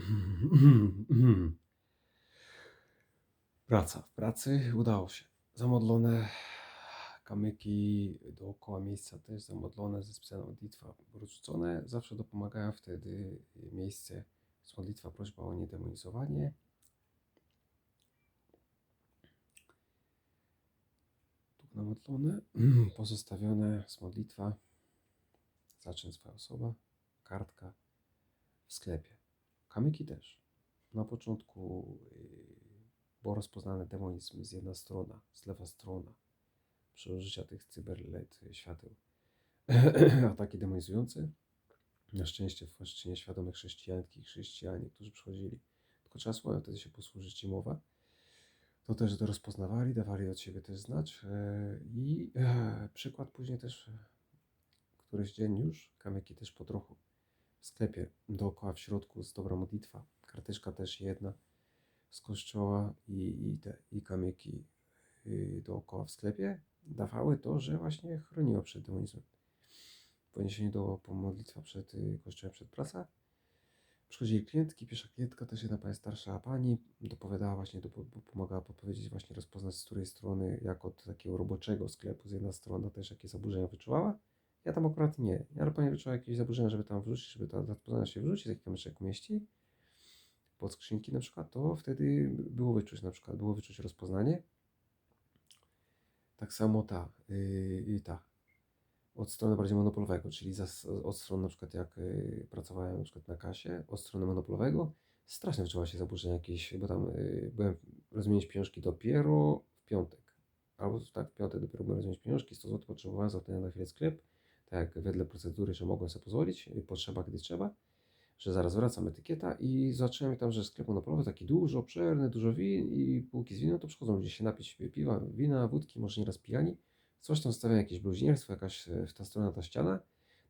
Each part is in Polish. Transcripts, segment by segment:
Praca. W pracy udało się. Zamodlone kamyki dookoła miejsca też zamodlone ze specjalna modlitwa rozrzucone. Zawsze dopomagają wtedy miejsce z modlitwa, prośba o niedemonizowanie. Tu namodlone, pozostawione z modlitwa. Zaczyn swoja osoba, kartka w sklepie. Kamyki też. Na początku y, było rozpoznane demonizm z jedna strona, z lewa strona. Przy użyciu tych cyberlet świateł. Ataki demonizujące. Na szczęście w płaszczyźnie świadomych chrześcijanki i chrześcijanie, którzy przychodzili. Tylko trzeba słowem wtedy się posłużyć i mowa. To też to rozpoznawali, dawali od siebie też znać. e, I e, przykład później też e, któryś dzień już, kamyki też po trochu w sklepie, dookoła w środku z dobra modlitwa, karteczka też jedna z kościoła i, i te i kamyki y, dookoła w sklepie dawały to, że właśnie chroniło przed demonizmem. Po niesieniu do modlitwa przed y, kościołem, przed praca, przychodzili klientki, pierwsza klientka, też jedna pani starsza pani, dopowiadała właśnie, dopo, pomagała podpowiedzieć właśnie rozpoznać z której strony, jak od takiego roboczego sklepu, z jedna strona też jakie zaburzenia wyczuwała, ja tam akurat nie. Ale pani wyczuła jakieś zaburzenia, żeby tam wrzucić, żeby ta rozpoznana się wrzucić, taki kamyczek umieści pod skrzynki na przykład, to wtedy było wyczuć na przykład, było wyczuć rozpoznanie. Tak samo ta, yy, ta, od strony bardziej monopolowego, czyli za, od strony na przykład jak yy, pracowałem na przykład na kasie, od strony monopolowego, strasznie wyczuła się zaburzenia jakieś, bo tam yy, byłem rozmienić pieniążki dopiero w piątek. Albo tak, w piątek dopiero byłem rozmienić pieniążki, 100 zł potrzebowałem, zamknąłem na chwilę sklep, tak wedle procedury, że mogłem sobie pozwolić, potrzeba gdy trzeba że zaraz wracam etykieta i zobaczyłem tam, że sklep monopolowy taki dużo, obszerny, dużo win i półki z winem, to przychodzą ludzie się napić piwa, wina, wódki, może nieraz pijani. Coś tam stawiają jakieś bluźnierstwo, jakaś e, ta strona, ta ściana.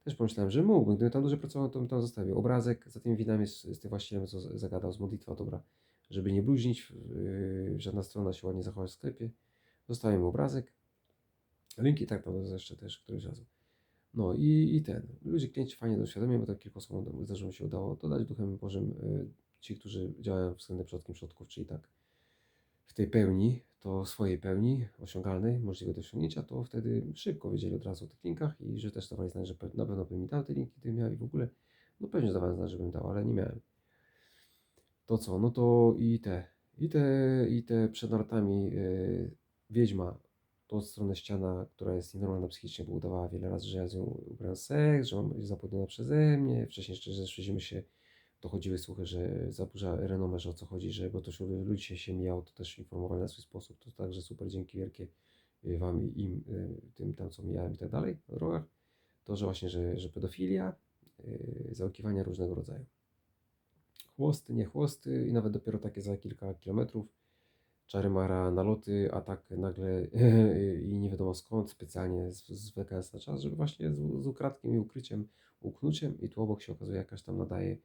Też pomyślałem, że mógłbym, gdybym tam dłużej pracował, to bym tam zostawił obrazek za tymi winami z, z tym właścicielem, co zagadał z modlitwa, dobra, żeby nie bluźnić, yy, żadna strona się ładnie zachować w sklepie. Zostawiam obrazek. Linki tak tam jeszcze też któryś razu. No i, i ten. Ludzie, klienci fajnie to uświadomią, bo tak kilku osobom zdarzyło się udało dodać duchem Bożym y, ci, którzy działają względem przodkiem przodków, czyli tak w tej pełni, to swojej pełni osiągalnej, możliwej do osiągnięcia, to wtedy szybko wiedzieli od razu o tych linkach i że też dawali znać, że na pewno bym mi dał te linki, gdybym miał i w ogóle, no pewnie że dawałem znać, żebym dał, ale nie miałem. To co, no to i te, i te, i te przed nartami y, wiedźma tą stronę ściana, która jest nienormalna psychicznie, bo udawała wiele razy, że ja z nią ubrałem seks, że mam zapłodniona przeze mnie. Wcześniej jeszcze zeszliśmy się, dochodziły słuchy, że zaburza renomę, że o co chodzi, że bo to wśród ludzi się, się to też informowali na swój sposób. To także super, dzięki wielkie y, Wam i im, y, tym tam, co mijałem i tak dalej na drogach. To, że właśnie, że, że pedofilia, y, zaokiwania różnego rodzaju. Chłosty, nie chłosty i nawet dopiero takie za kilka kilometrów czarymara naloty, a tak nagle i nie wiadomo skąd, specjalnie z, z WKS na czas, żeby właśnie z, z ukradkiem i ukryciem, uknuciem i tu obok się okazuje jakaś tam nadaje,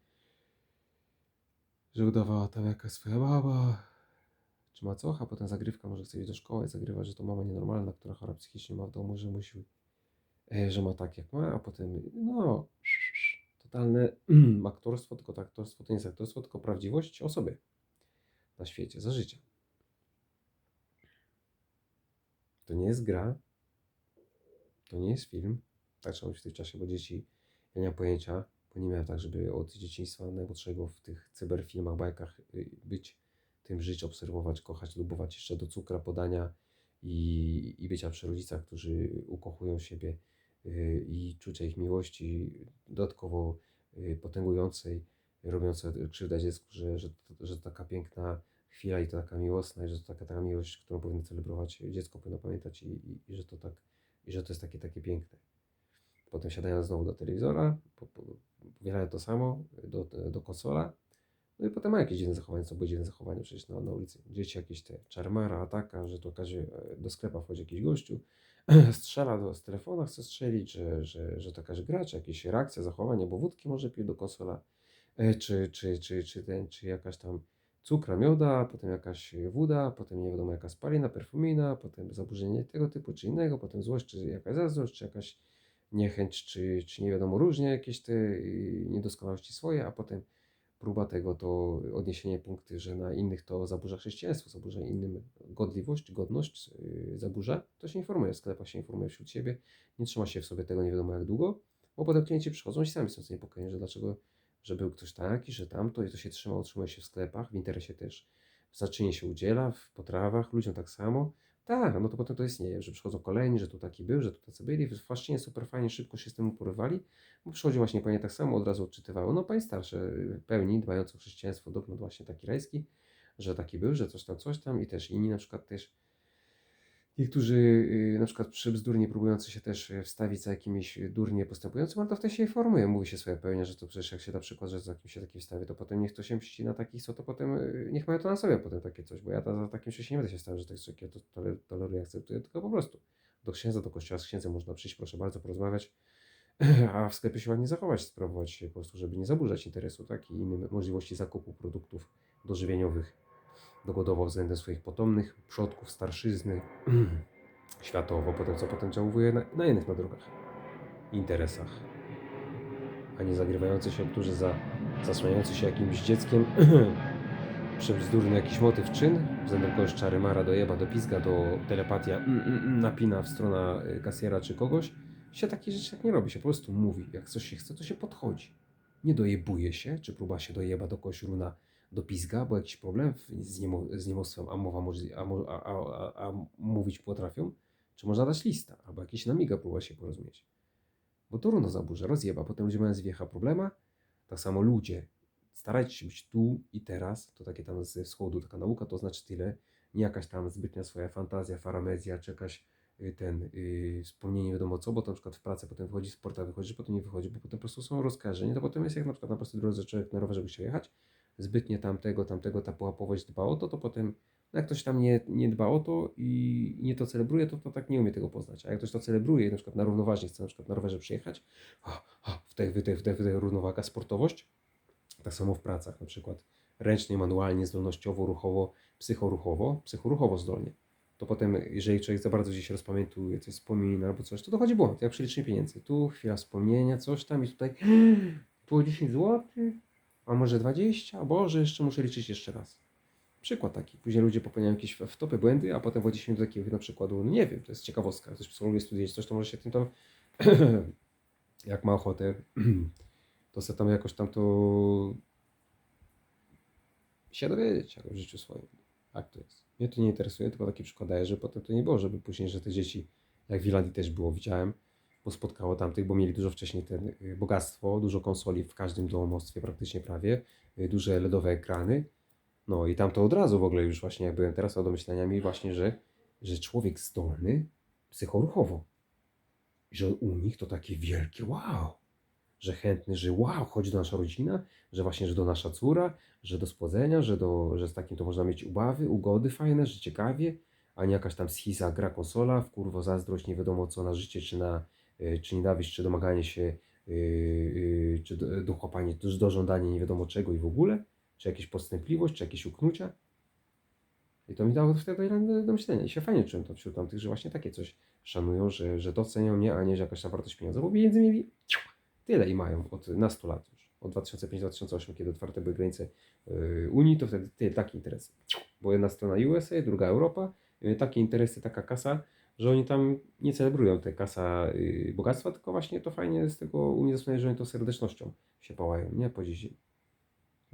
że udawała tam jakaś swoja baba, czy macocha, potem zagrywka, może chce iść do szkoły, zagrywa, że to mama nienormalna, która chora psychicznie ma w domu, że musi, e, że ma tak jak ma, a potem no, totalne aktorstwo, tylko to aktorstwo to nie jest aktorstwo, tylko prawdziwość osoby na świecie, za życia. To nie jest gra, to nie jest film. Tak trzeba być w tym czasie, bo dzieci, ja nie mam pojęcia, bo nie miałem tak, żeby od dzieciństwa najmłodszego w tych cyberfilmach, bajkach y, być, tym żyć, obserwować, kochać, lubować jeszcze do cukra, podania i, i bycia przy rodzicach, którzy ukochują siebie y, i czucia ich miłości dodatkowo y, potęgującej, robiącej krzywdę dziecku, że, że, że taka piękna chwila i to taka miłosna, i że to taka, taka miłość, którą powinno celebrować dziecko, powinno pamiętać i, i, i że to tak, i że to jest takie, takie piękne. Potem siadają znowu do telewizora, po, po, powielają to samo do, do konsola, no i potem ma jakieś dziwne zachowanie, co było dziwne zachowanie przecież na, na ulicy. Dzieci jakieś te czarmara, ataka, że to okaże, e, do sklepa wchodzi jakiś gościu, strzela do, z telefona, chce strzelić, że, że, że to jakaś gra, czy jakieś reakcja, zachowanie, bo wódki może pił do konsola, e, czy, czy, czy, czy, ten, czy jakaś tam cukra, mioda, potem jakaś woda, potem nie wiadomo jaka spalina, perfumina, potem zaburzenie tego typu czy innego, potem złość, czy jakaś zazdrość, czy jakaś niechęć, czy, czy nie wiadomo różnie jakieś te y, niedoskonałości swoje, a potem próba tego to odniesienie punkty, że na innych to zaburza chrześcijaństwo, zaburza innym godliwość, godność, yy, zaburza, to się informuje w sklepach, się informuje wśród siebie, nie trzyma się w sobie tego nie wiadomo jak długo, bo potem klienci przychodzą i sami są zaniepokojeni, że dlaczego, że był ktoś taki, że tamto i to się trzyma, utrzymuje się w sklepach, w interesie też. W zaczynie się udziela, w potrawach, ludziom tak samo. Tak, no to potem to istnieje, że przychodzą kolejni, że tu taki był, że tu tacy byli, w Chwaszczynie super fajnie, szybko się z tym uporywali, bo przychodzi właśnie panie tak samo, od razu odczytywały, no panie starsze, pełni, dbające o chrześcijaństwo, dogmat właśnie taki rajski, że taki był, że coś tam, coś tam i też inni na przykład też Niektórzy y, na przykład przybzdurnie próbujący się też y, wstawić za jakimiś durnie postępującym, ale to wtedy się informuje, mówi się swoje pełnia, że to przecież jak się na przykład, że za kimś się taki wstawi, to potem niech to się mści na takich, co to potem, y, niech mają to na sobie potem takie coś, bo ja za takim się nie będę się stawiał, że jest takie, to tole- toleruję, akceptuję, tylko po prostu do księdza, do kościoła z księdzem można przyjść, proszę bardzo, porozmawiać, a w sklepie się ładnie zachować, spróbować się po prostu, żeby nie zaburzać interesu, tak, i innym możliwości zakupu produktów dożywieniowych dogodowo względem swoich potomnych, przodków, starszyzny, światowo, potem co potencjałuje na, na innych nadrogach, interesach, a nie zagrywający się, którzy za, zasłaniający się jakimś dzieckiem, przebzdurny jakiś motyw, czyn, względem kogoś czary mara, dojeba, dopizga, do telepatia, mm, mm, mm, napina w stronę y, kasjera czy kogoś, się takie rzeczy tak nie robi, się po prostu mówi, jak coś się chce, to się podchodzi. Nie dojebuje się, czy próba się dojeba do kogoś do pizga, bo jakiś problem z, niemo, z niemowstwem, a mowa możli, a, a, a, a, mówić potrafią, czy można dać lista, albo jakiś namiga próba się porozumieć. Bo to runo zaburza, rozjeba, potem ludzie mają zwiecha problema, tak samo ludzie, starajcie się być tu i teraz, to takie tam ze wschodu, taka nauka, to znaczy tyle, nie jakaś tam zbytnia swoja fantazja, faramezja, czy jakaś y, ten y, wspomnienie wiadomo co, bo to na przykład w pracę potem wychodzi, z porta wychodzi, potem nie wychodzi, bo potem po prostu są rozkażenia, to potem jest jak na przykład na prostej drodze człowiek na rowerze by chciał jechać, zbytnie tamtego, tamtego, ta pułapowość dba o to, to potem no jak ktoś tam nie, nie dba o to i nie to celebruje, to, to tak nie umie tego poznać. A jak ktoś to celebruje na przykład na równoważnie chce na przykład na rowerze przyjechać, a, a, wdech, wydech, wdech, wydech, równowaga, sportowość, tak samo w pracach na przykład ręcznie, manualnie, zdolnościowo, ruchowo, psychoruchowo, psychoruchowo zdolnie. To potem, jeżeli człowiek za bardzo gdzieś rozpamiętuje, coś wspomina albo coś, to dochodzi błąd, jak przy pieniędzy. Tu chwila wspomnienia, coś tam i tutaj było 10 zł, a może 20, a Boże, jeszcze muszę liczyć jeszcze raz. Przykład taki. Później ludzie popełniają jakieś wtopy, błędy, a potem w odniesieniu do takiego na przykładu, no nie wiem, to jest ciekawostka. Ktoś psychologii studiuje coś, to może się tym tam, jak ma ochotę, to se tam jakoś tam to się dowiedzieć jakoś w życiu swoim. Jak to jest. Mnie to nie interesuje, tylko taki przykład daję, że potem to nie było, żeby później, że te dzieci, jak w też było, widziałem, bo spotkało tamtych, bo mieli dużo wcześniej ten y, bogactwo, dużo konsoli w każdym domostwie praktycznie prawie, y, duże LEDowe ekrany. No i tam to od razu w ogóle już właśnie jak byłem teraz do myślenia mi właśnie, że, że człowiek zdolny psychoruchowo. Że u nich to takie wielkie wow. Że chętny, że wow, chodzi do nasza rodzina, że właśnie, że do nasza córa, że do spłodzenia, że, do, że z takim to można mieć ubawy, ugody fajne, że ciekawie, a nie jakaś tam schiza, gra konsola, w kurwo zazdrość, nie wiadomo co na życie, czy na czy nienawiść, czy domaganie się, yy, yy, czy do- dochłapanie, do, dożądanie nie wiadomo czego i w ogóle, czy jakieś podstępliwość, czy jakieś uknucia. I to mi dało wtedy do, myślenia. I się fajnie czułem tam wśród tamtych, że właśnie takie coś szanują, że, że docenią mnie, a nie, że jakaś tam wartość pieniądza, bo pieniędzy mieli tyle i mają od nastu lat już. Od 2005-2008, kiedy otwarte były granice Unii, to wtedy tyle, takie interesy. Bo jedna strona USA, druga Europa, takie interesy, taka kasa, że oni tam nie celebrują te kasa yy, bogactwa, tylko właśnie to fajnie z tego Unii zasłania, że oni to serdecznością się pałają, nie po dziś.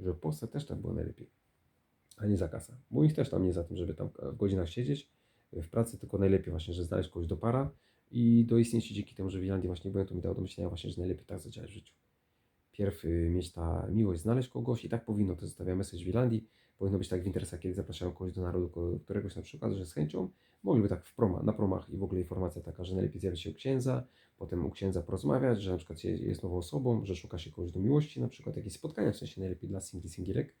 Że w Polsce też tak było najlepiej, a nie za kasa. Bo u nich też tam nie za tym, żeby tam w godzinach siedzieć w pracy, tylko najlepiej właśnie, że znaleźć kogoś do para i doistnieć się dzięki temu, że w Irlandii właśnie byłem, to mi dało do myślenia właśnie, że najlepiej tak zadziałać w życiu. Pierw y, mieć ta miłość, znaleźć kogoś i tak powinno, to zostawiam message w Irlandii, powinno być tak w interesach, kiedy zapraszają kogoś do narodu, któregoś na przykład, że z chęcią, mogliby tak w proma, na promach i w ogóle informacja taka, że najlepiej zjawić się u księdza, potem u księdza porozmawiać, że na przykład jest- nową osobą, że szuka się kogoś do miłości, na przykład jakieś spotkania, w sensie najlepiej dla singli, singielek,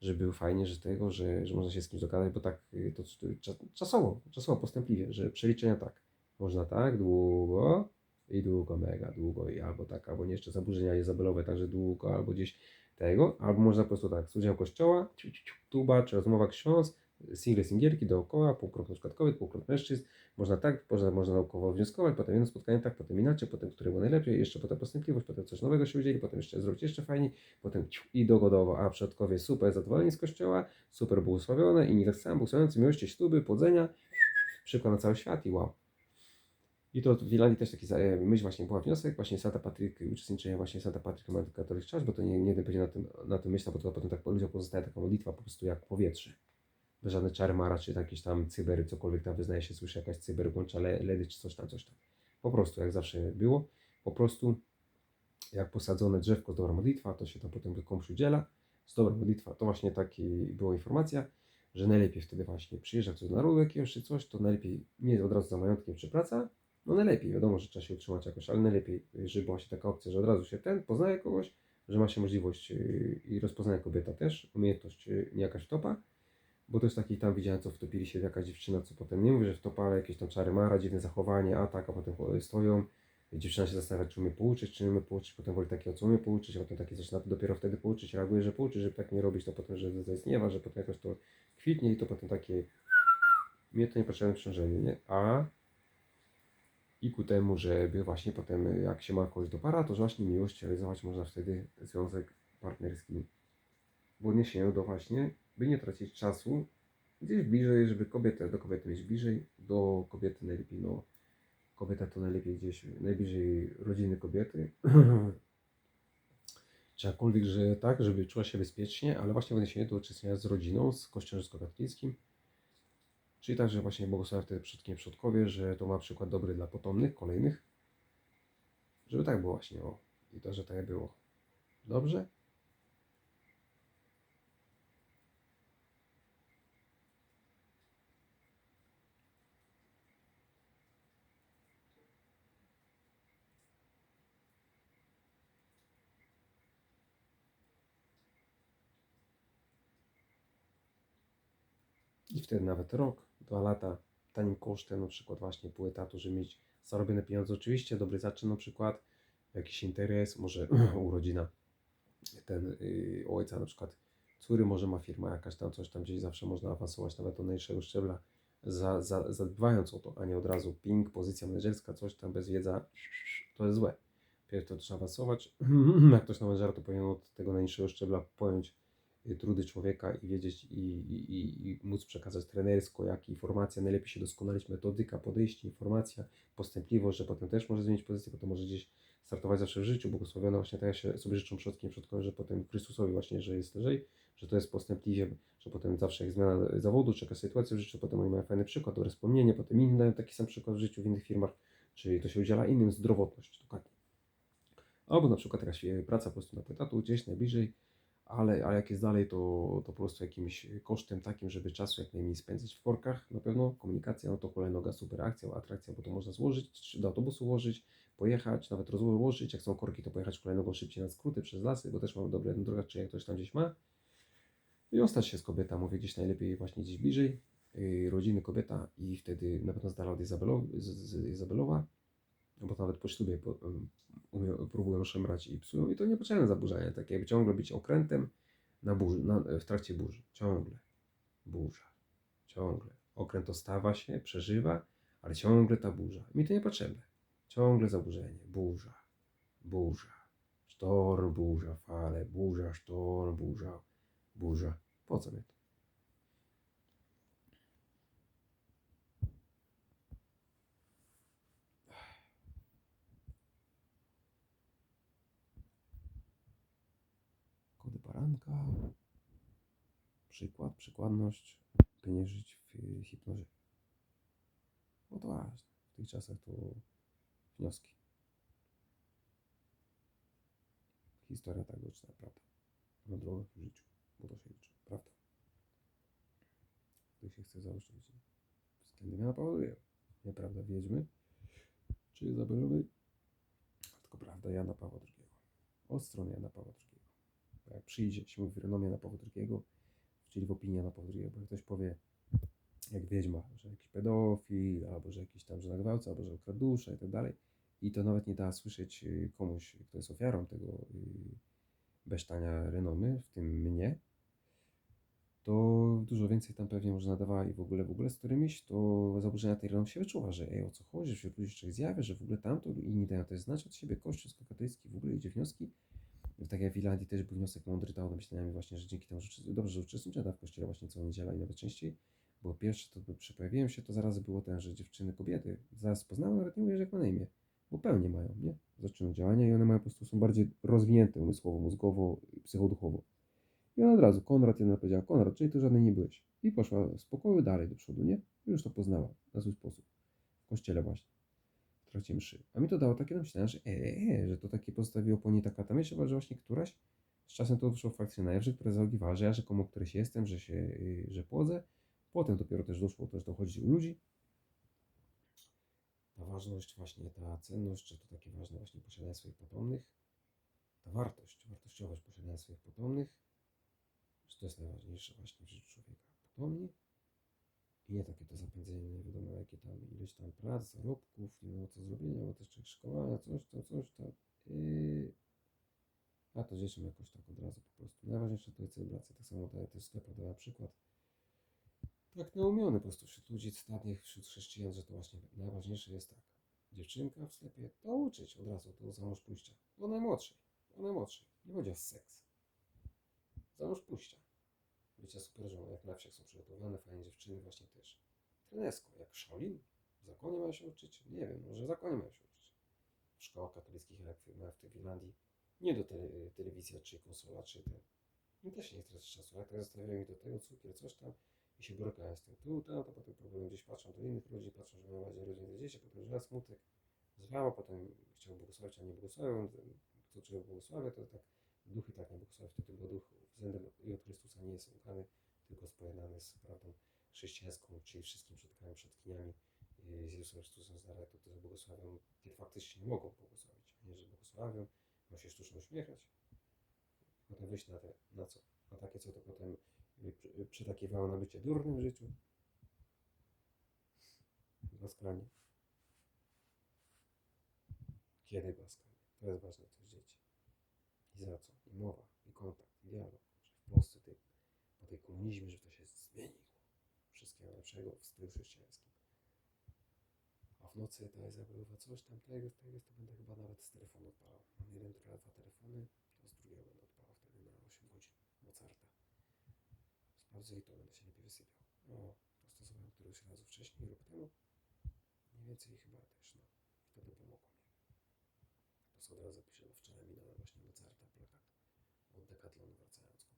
że był fajnie, że tego, że, że można się z kimś dogadać, bo tak y, to, to cza- czasowo, czasowo postępliwie, że przeliczenia tak, można tak, długo i długo, mega długo i albo tak, albo nie jeszcze zaburzenia izabelowe, także długo, albo gdzieś tego, albo można po prostu tak, kościoła, ciu, ciu, ciu, tuba, czy rozmowa ksiądz, single, singielki dookoła, półkrąg na kobiet, półkrąg mężczyzn, można tak, można, można naukowo wnioskować, potem jedno spotkanie tak, potem inaczej, potem które było najlepiej, jeszcze potem postępliwość, potem coś nowego się udzieli, potem jeszcze zrobić jeszcze fajniej, potem ciu, i dogodowo, a przodkowie super zadowoleni z kościoła, super błogosławione, inni tak samo błogosławiący miłości, śluby, płodzenia, przykład na cały świat i wow. I to w Wilandii też taki e, myśl właśnie była wniosek, właśnie Santa Patryk, uczestniczenia właśnie Santa Patryk Catholic Church, bo to nie, nie jeden będzie na tym, na tym myślał, bo to potem tak ludziom pozostaje taka modlitwa po prostu jak powietrze. Bez żadne czary mara, czy jakieś tam cybery, cokolwiek tam wyznaje się, słyszy jakaś cyber, włącza le, ledy, czy coś tam, coś tam. Po prostu, jak zawsze było, po prostu jak posadzone drzewko, dobra modlitwa, to się tam potem komuś udziela, z dobra modlitwa, to właśnie taki była informacja, że najlepiej wtedy właśnie przyjeżdża ktoś z narodu jakiegoś czy coś, to najlepiej nie od razu za majątkiem czy praca, no najlepiej, wiadomo, że trzeba się utrzymać jakoś, ale najlepiej, żeby była się taka opcja, że od razu się ten poznaje kogoś, że ma się możliwość yy, i rozpoznania kobieta też, umiejętność nie jakaś topa, bo to jest taki tam widziałem, co wtopili się w jakaś dziewczyna, co potem nie mówię, że wtopa, ale jakieś tam czary mara, dziwne zachowanie, a tak, a potem stoją, dziewczyna się zastanawia, czy umie pouczyć, czy nie umie pouczyć, potem woli takie, o co umie pouczyć, potem takie zaczyna dopiero wtedy pouczyć, reaguje, że pouczy, żeby tak nie robić, to potem, że zaistniewa, że potem jakoś to kwitnie i to potem takie, mnie to nie? A i ku temu, żeby właśnie potem jak się ma kogoś do para, to właśnie miłość realizować można wtedy związek partnerski. W odniesieniu do właśnie, by nie tracić czasu gdzieś bliżej, żeby kobietę, do kobiety mieć bliżej, do kobiety najlepiej, no kobieta to najlepiej gdzieś, najbliżej rodziny kobiety, czy jakkolwiek, że tak, żeby czuła się bezpiecznie, ale właśnie w odniesieniu do uczestniczenia z rodziną, z kościołem rzymskokatolickim, Czyli tak, że właśnie błogosławię wtedy przodkiem przodkowie, że to ma przykład dobry dla potomnych, kolejnych. Żeby tak było właśnie, o. I to, że tak było. Dobrze? I wtedy nawet rok, dwa lata tanim kosztem, na przykład właśnie pół etatu, żeby mieć zarobione pieniądze. Oczywiście dobry zaczyn na przykład, jakiś interes, może urodzina ten yy, ojca na przykład córy, może ma firma jakaś tam, coś tam gdzieś zawsze można awansować nawet do najniższego szczebla, za, za, zadbając o to, a nie od razu ping, pozycja menedżerska, coś tam bez wiedza, to jest złe. Pierw to trzeba awansować. Jak ktoś na menedżera, to powinien od tego najniższego szczebla pojąć trudy człowieka i wiedzieć i, i, i, móc przekazać trenersko, jak informacja, najlepiej się doskonalić, metodyka, podejście, informacja, postępliwość, że potem też może zmienić pozycję, potem może gdzieś startować zawsze w życiu, błogosławione właśnie tak jak się sobie życzą przodki i przodkowie, że potem Chrystusowi właśnie, że jest lżej, że to jest postępliwie, że potem zawsze jak zmiana zawodu, czy jakaś sytuacja w życiu, potem oni mają fajny przykład, dobre wspomnienie, potem inni dają taki sam przykład w życiu w innych firmach, czyli to się udziela innym zdrowotność, dokładnie. Albo na przykład jakaś e, praca po prostu na etatu, gdzieś najbliżej, ale, ale jak jest dalej, to, to po prostu jakimś kosztem takim, żeby czasu jak najmniej spędzić w korkach, na pewno komunikacja, no to hulajnoga, super akcja, atrakcja, bo to można złożyć, do autobusu włożyć, pojechać, nawet rozłożyć, jak są korki, to pojechać hulajnogą szybciej na skróty przez lasy, bo też mamy dobre drogę, czy jak ktoś tam gdzieś ma. I ostać się z kobieta, mówię gdzieś najlepiej właśnie gdzieś bliżej, yy, rodziny kobieta i wtedy na pewno z dala od Izabelowa, bo nawet po ślubie po, umie- próbują szemrać i psują i to niepotrzebne zaburzenie, takie jakby ciągle być okrętem na burzy, na, w trakcie burzy, ciągle, burza, ciągle. Okręt ostawa się, przeżywa, ale ciągle ta burza. Mi to niepotrzebne. Ciągle zaburzenie, burza, burza, sztorm, burza, fale, burza, sztorm, burza, burza. Po co mi to? Kody baranka. Przykład, przykładność, pieniężyć w hipnozie. No to ważne. W tych czasach to wnioski. Historia tak roczna, prawda? Na drogach w życiu, bo to się liczy, prawda? Ktoś się chce Jana Pawła II. Nieprawda wiedźmy, czy Izabelowej, tylko prawda Jana Pawła II. Od strony Jana Pawła II. Jak przyjdzie, się mówi w renomie Jana Pawła II, czyli w opinii Jana Pawła II, bo jak ktoś powie, jak wiedźma, że jakiś pedofil, albo że jakiś tam, że nagwałca, albo że ukradł duszę i tak dalej. I to nawet nie da słyszeć y, komuś, kto jest ofiarą tego y, besztania renomy, w tym mnie, to dużo więcej tam pewnie może nadawała i w ogóle, w ogóle z którymiś, to zaburzenia tej rano się wyczuwa, że ej, o co chodzi, że wśród ludzi coś zjawia, że w ogóle tamto inni dają też znać od siebie, kościół katolicki w ogóle idzie wnioski. Tak jak w Irlandii też był wniosek mądry, to myślałem właśnie, że dzięki temu, że dobrze, że uczestniczę w kościele właśnie co niedziela i nawet częściej, bo pierwsze to przy pojawiłem się, to zaraz było ten, że dziewczyny, kobiety, zaraz poznałem, nawet nie mówię, że jak ma na imię, bo pełnie mają, nie? Zaczynają działania i one mają po prostu, są bardziej rozwinięte umysłowo, mózgowo, psychoduchowo. I ona od razu, Konrad, jedna powiedziała, Konrad, czyli ty żadnej nie byłeś. I poszła w spokoju dalej do przodu, nie? I już to poznała na swój sposób. W kościele właśnie. Trakcie mszy. A mi to dało takie myślenie, że e, e, że to takie pozostawiło po niej taka tam jeszcze, że właśnie któraś z czasem to wyszło faktycznie na jaw, która zaogiwała, że ja rzekomo któryś jestem, że się, y, że płodzę. Potem dopiero też doszło też dochodzić u ludzi. Ta ważność, właśnie ta cenność, że to takie ważne właśnie posiadanie swoich potomnych. Ta wartość, wartościowość posiadania swoich potomnych, że to jest najważniejsze właśnie w życiu człowieka. Potomni nie takie to zapędzenie, nie wiadomo jakie tam ileś tam prac, zarobków, nie wiadomo co zrobienia, bo też człowiek szkoła, coś tam, coś tam. Yy. A to dzieciom jakoś tak od razu po prostu. Najważniejsze to jest celebracja. Tak samo daje też sklep na przykład. Tak naumiony po prostu wśród ludzi stadnych, wśród chrześcijan, że to właśnie najważniejsze jest tak. Dziewczynka w sklepie, to uczyć od razu do za mąż pójścia. Do najmłodszej, do najmłodszej. Nie chodzi o seks. Za mąż pójścia. Bycia super żoną, jak na wsiach są przygotowane, fajne dziewczyny właśnie też. Trenesko, jak Shaolin. W zakonie mają się uczyć? Nie wiem, może w zakonie mają się uczyć. W szkołach katolickich, jak w, w tej Irlandii. Nie do te, telewizja, czy konsola, czy ten. Mi też nie traci czasu. Jak tak zostawiają mi do tego cukier, coś tam i się borykają z tym tu, tam, to potem problem gdzieś patrzą do innych ludzi, patrzą, że mają bardziej rodzinne dzieci, potem źle smutek, zwało, potem chciał błogosławić, a nie błogosławią, to czego błogosławia, to tak duchy tak nie błogosławią, wtedy bo duch względem i od Chrystusa nie jest ufany, tylko spojednany z prawdą chrześcijańską, czyli wszystkim przodkami, przodkiniami yy, z Jezusem Chrystusem z Nazaretu, którzy błogosławią, kiedy faktycznie mogą błogosławić, nie, że błogosławią, ma się sztucznie uśmiechać, potem wyjść na, te, na co? Na takie, co to potem przy- y, przytakiwało na bycie durnym w życiu. Głaskanie. Kiedy głaskanie? To jest ważne też dzieci. I za co? I mowa, i kontakt, i dialog. Że w Polsce tej, po tej komunizmie, że to się zmieniło. Wszystkiego lepszego w stylu chrześcijańskim. A w nocy to jest jakby coś tam tego, tego, to będę chyba nawet z telefonu odpalał. Mam jeden, dwa telefony, to z drugiego będę odpalał wtedy na 8 godzin Mozarta. Sprawdzę i to będę się lepiej wysypiał. O, dostosowałem któryś razu wcześniej, rok temu. Mniej więcej chyba też, no. Wtedy pomogło mi. To sobie od razu zapiszę, bo wczoraj minąłem właśnie Mozarta plakat od Decathlonu wracając